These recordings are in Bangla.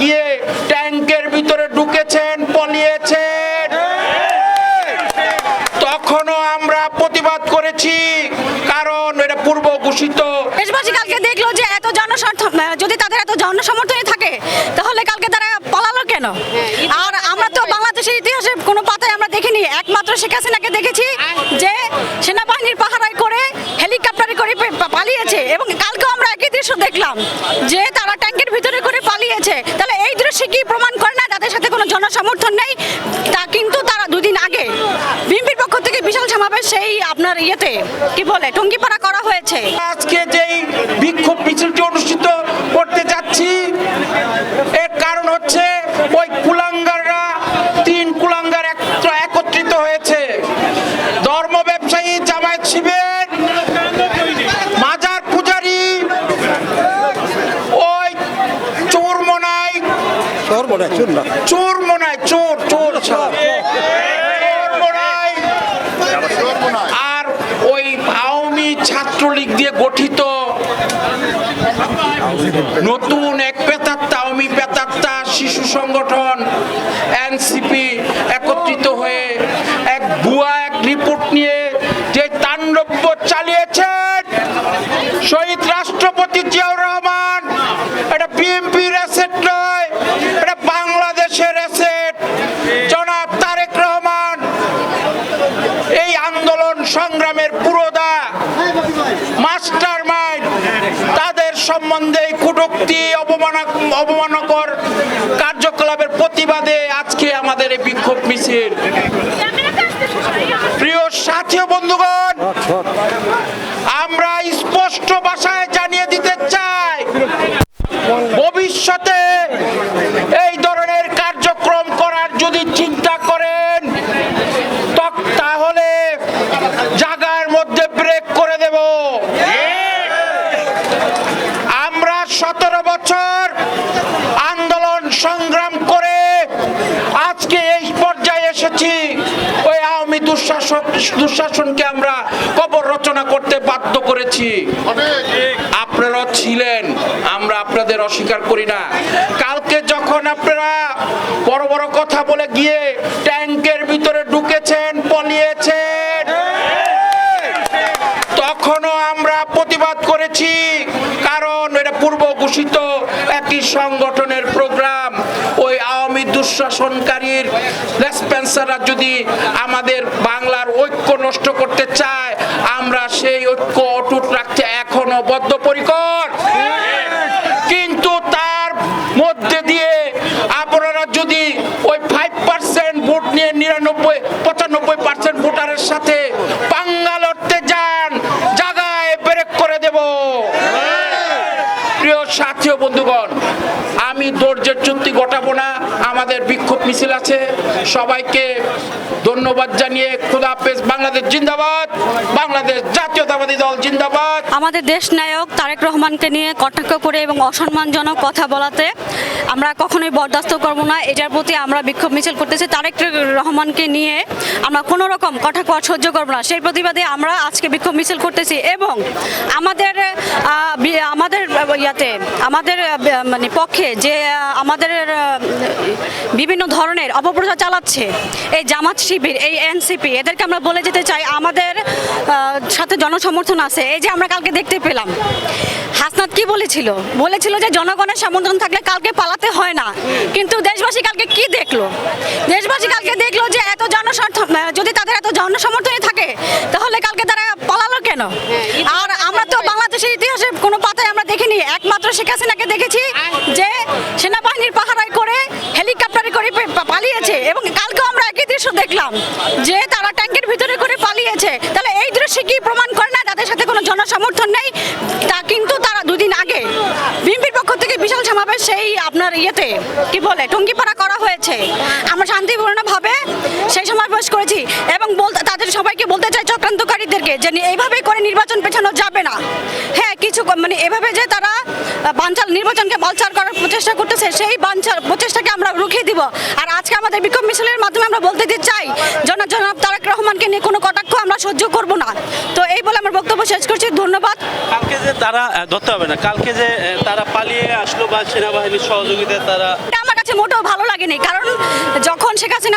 গিয়ে ট্যাঙ্কের ভিতরে ঢুকেছেন, পলিয়েছেন। তখনও আমরা প্রতিবাদ করেছি, কারণ এটা পূর্ব ঘোষিত। দেশবাসী কালকে দেখল যে এত জনসমর্থন যদি তাদের এত জনসমর্থনই থাকে, তাহলে কালকে তারা পালালো কেন? আর আমরা তো বাংলাদেশের ইতিহাসে কোনো পাতায় আমরা দেখিনি, একমাত্র শেখ হাসিনাকে দেখেছি যে সেনাবাহিনীর পাহারায় করে, হেলিকপ্টারে করে পালিয়েছে। এবং কালকেও আমরা একই দৃশ্য দেখলাম যে তারা ট্যাঙ্কের ভিতরে করে পালিয়েছে। কি প্রমাণ করে না তাদের সাথে কোনো জনসমর্থন নেই? তা কিন্তু তারা দুদিন আগে বিএনপির পক্ষ থেকে বিশাল সমাবেশ সেই আপনার ইয়েতে, কি বলে, টঙ্গিপাড়া করা হয়েছে। আজকে যেই বিক্ষোভ মিছিলটি অনুষ্ঠিত করতে যাচ্ছি, এর কারণ হচ্ছে ওই কুলাঙ্গাররা, তিন কুলাঙ্গার একত্রিত হয়েছে। চোর বলে চোর না চোরমনাই চোর চোর আর ওই আওয়ামী ছাত্রলীগ দিয়ে গঠিত নতুন এক পেতাত্তা, আওয়ামী পেতাত্তা শিশু সংগঠন, এনসিপি একত্রিত হয়ে এক ভুয়া এক রিপোর্ট নিয়ে যে তাণ্ডব্য চালিয়েছেন শহীদ রাষ্ট্রপতি জিয়াউর রহমান এটা বিএনপির অ্যাসেট নয় এটা বাংলাদেশের অ্যাসেট জনাব তারেক রহমান এই আন্দোলন সংগ্রামের পুরোদা মাস্টার মাইন্ড তাদের সম্বন্ধে এই কটূক্তি অপমানক অপমানকর কার্যকলাপের প্রতিবাদে আজকে আমাদের এই বিক্ষোভ মিছিল। প্রিয় সাথী বন্ধুগণ আমরা স্পষ্ট ভাষায় জানিয়ে দিতে চাই ভবিষ্যতে এই ধরনের কার্যক্রম করার যদি চিন্তা করেন তক- তাহলে জায়গার মধ্যে ব্রেক করে দেব আমরা সতেরো বছর আন্দোলন সংগ্রাম করে আজকে এই এসেছি ওই আওয়ামী দুঃশাসক দুঃশাসনকে আমরা কবর রচনা করতে বাধ্য করেছি। আপনারা ছিলেন, আমরা আপনাদের অস্বীকার করি না। কালকে যখন আপনারা বড় বড় কথা বলে গিয়ে ট্যাঙ্কের ভিতরে ঢুকেছেন, পলিয়েছেন, তখনও আমরা প্রতিবাদ করেছি, কারণ এটা পূর্ব ঘোষিত একই সংগঠনের দুঃশাসনকারীর রেসপেন্সাররা যদি আমাদের বাংলার ঐক্য নষ্ট করতে চায়, আমরা সেই ঐক্য অটুট রাখতে এখনও বদ্ধপরিকর। কিন্তু তার মধ্যে দিয়ে আপনারা যদি ওই ফাইভ পার্সেন্ট ভোট নিয়ে নিরানব্বই, পঁচানব্বই পার্সেন্ট ভোটারের সাথে পাঙ্গা লড়তে যান জায়গায় ব্রেক করে দেব। প্রিয় সাথী বন্ধুগণ, আমি ধৈর্যের চুক্তি ঘটাবো না আমাদের বিক্ষোভ মিছিল আছে। সবাইকে ধন্যবাদ জানিয়ে খুদাহাফেজ বাংলাদেশ জিন্দাবাদ, বাংলাদেশ জাতীয়তাবাদী দল জিন্দাবাদ। আমাদের দেশ নায়ক তারেক রহমানকে নিয়ে কটাক্ষ করে এবং অসম্মানজনক কথা বলাতে আমরা কখনোই বরদাস্ত করব না। এটার প্রতি আমরা বিক্ষোভ মিছিল করতেছি। তারেক রহমানকে নিয়ে আমরা কোনো রকম কটাক্ষ সহ্য করব না। সেই প্রতিবাদে আমরা আজকে বিক্ষোভ মিছিল করতেছি এবং আমাদের আমাদের ইয়াতে, আমাদের মানে পক্ষে যে আমাদের বিভিন্ন ধরনের অপপ্রচার চালাচ্ছে এই জামাত শিবির এই এনসিপি। এদেরকে আমরা বলে যেতে চাই আমাদের সাথে জনসমর্থন আছে। এই যে আমরা কালকে দেখতে পেলাম হাসনাত কি বলেছিল? বলেছিল যে জনগণের সমর্থন থাকলে কালকে পালাতে হয় না। কিন্তু দেশবাসী কালকে কি দেখল? দেশবাসী কালকে দেখল যে এত জনসমর্থন যদি তাদের এত জনসমর্থনই থাকে তাহলে কালকে তারা পালালো কেন? আর আমরা তো বাংলাদেশের ইতিহাসে কোনো পাতায় আমরা দেখিনি। একমাত্র শেখ হাসিনাকে দেখেছি যে সেনাবাহিনীর পাহারায় করে হেলিকপ্টারে করে পে- পা- পালিয়েছে এবং কালকেও আমরা একই দৃশ্য দেখলাম যে তারা ট্যাঙ্কের ভিতরে করে পালিয়েছে। তাহলে এই দৃশ্যে কি প্রমাণ করে না তাদের সাথে কোনো জনসমর্থন নেই? তা কিন্তু তারা দুদিন আগে বিএনপির পক্ষ থেকে বিশাল সমাবেশ সেই আপনার ইয়েতে, কি বলে, টঙ্গিপাড়া করা হয়েছে। আমরা শান্তিপূর্ণভাবে সেই সমাবেশ করেছি এবং বলতে তাদের সবাইকে বলতে চাই চক্রান্তকারীদেরকে যে এইভাবে করে নির্বাচন পেছানো যাবে না। হ্যাঁ কিছু মানে এভাবে যে তারা বাঞ্চাল নির্বাচনকে বালচাল করার প্রচেষ্টা করতেছে সেই বাঞ্চাল প্রচেষ্টাকে আমরা রুখিয়ে দিব। আর আজকে আমাদের বিক্ষোভ মিছিলের মাধ্যমে আমরা বলতে দিতে চাই জন জনাব তারেক রহমানকে নিয়ে কোনো কটাক্ষ আমরা সহ্য করব না। তো এই বলে আমার বক্তব্য শেষ করছি ধন্যবাদ। কালকে যে তারা ধরতে হবে না কালকে যে তারা পালিয়ে আসলো বা সেনাবাহিনীর সহযোগিতায় তারা এটা আমার কাছে মোটেও ভালো লাগেনি কারণ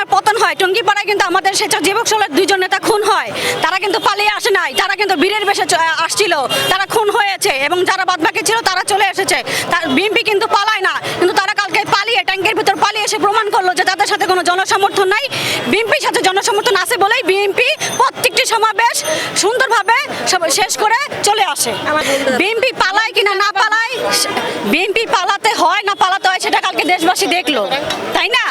যখন পতন হয়। টঙ্গিপাড়ায় কিন্তু আমাদের স্বেচ্ছাসেবক দলের দুইজন নেতা খুন হয়। তারা কিন্তু পালিয়ে আসে নাই। তারা কিন্তু বীরের বেশে আসছিল। তারা খুন হয়েছে এবং যারা বাদবাকি ছিল তারা চলে এসেছে। তার বিএনপি কিন্তু পালায় না। কিন্তু তারা কালকে পালিয়ে ট্যাঙ্কের ভিতর পালিয়ে এসে প্রমাণ করল যে তাদের সাথে কোনো জনসমর্থন নাই। বিএনপির সাথে জনসমর্থন আছে বলেই বিএনপি প্রত্যেকটি সমাবেশ সুন্দরভাবে শেষ করে চলে আসে। বিএনপি পালায় কিনা না পালায় বিএনপি পালাতে হয় না পালাতে হয় সেটা কালকে দেশবাসী দেখল? তাই না?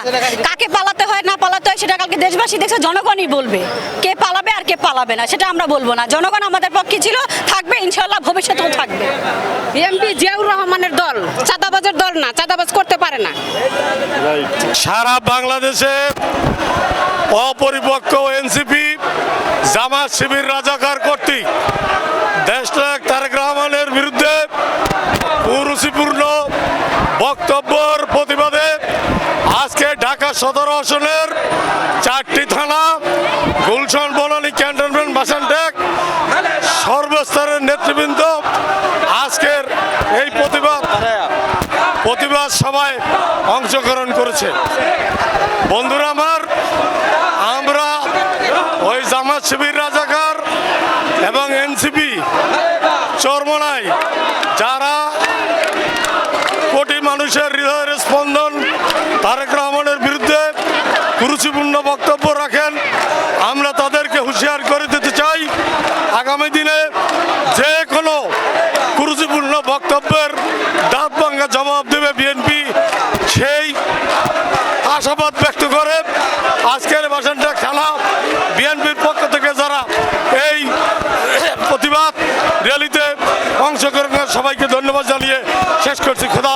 কাকে পালাতে হয় না পালাতে হয় সেটা কালকে দেশবাসী দেখছে জনগণই বলবে। কে পালাবে আর কে পালাবে না সেটা আমরা বলব না। জনগণ আমাদের পক্ষে ছিল থাকবে ইনশাল্লাহ ভবিষ্যতেও থাকবে। বিএমপি জিয়াউর রহমানের দল চাঁদাবাজের দল না চাঁদাবাজ করতে পারে না। সারা বাংলাদেশে অপরিপক্ক এনসিপি জামাত শিবির রাজাকার কর্তৃক দেশনায়ক তারেক রহমানের বিরুদ্ধে কুরুচিপূর্ণ বক্তব্যের প্রতিবাদে আজকে ঢাকা সদর আসনের চারটি থানা, গুলশান, বনানী, ক্যান্টনমেন্ট, বাসানটেক, সর্বস্তরের নেতৃবৃন্দ আজকের এই প্রতিবাদ প্রতিবাদ সভায় অংশগ্রহণ করেছে। বন্ধুরা আমার, আমরা ওই জামাত শিবির রাজাকার এবং এনসিপি চরমনাই যারা মানুষের হৃদয়ের স্পন্দন, তারেক রহমানের বিরুদ্ধে কুরুচিপূর্ণ বক্তব্য রাখেন। আমরা তাদেরকে হুঁশিয়ার করে দিতে চাই, আগামী দিনে যে কোনো কুরুচিপূর্ণ বক্তব্যের দাঁত ভাঙ্গা জবাব দেবে বিএনপি, সেই আশাবাদ ব্যক্ত করে আজকের বাসনটা খেলা বিএনপির পক্ষ থেকে যারা এই প্রতিবাদ র্যালিতে অংশগ্রহণ সবাইকে ধন্যবাদ জানিয়ে শেষ করছি। খোদা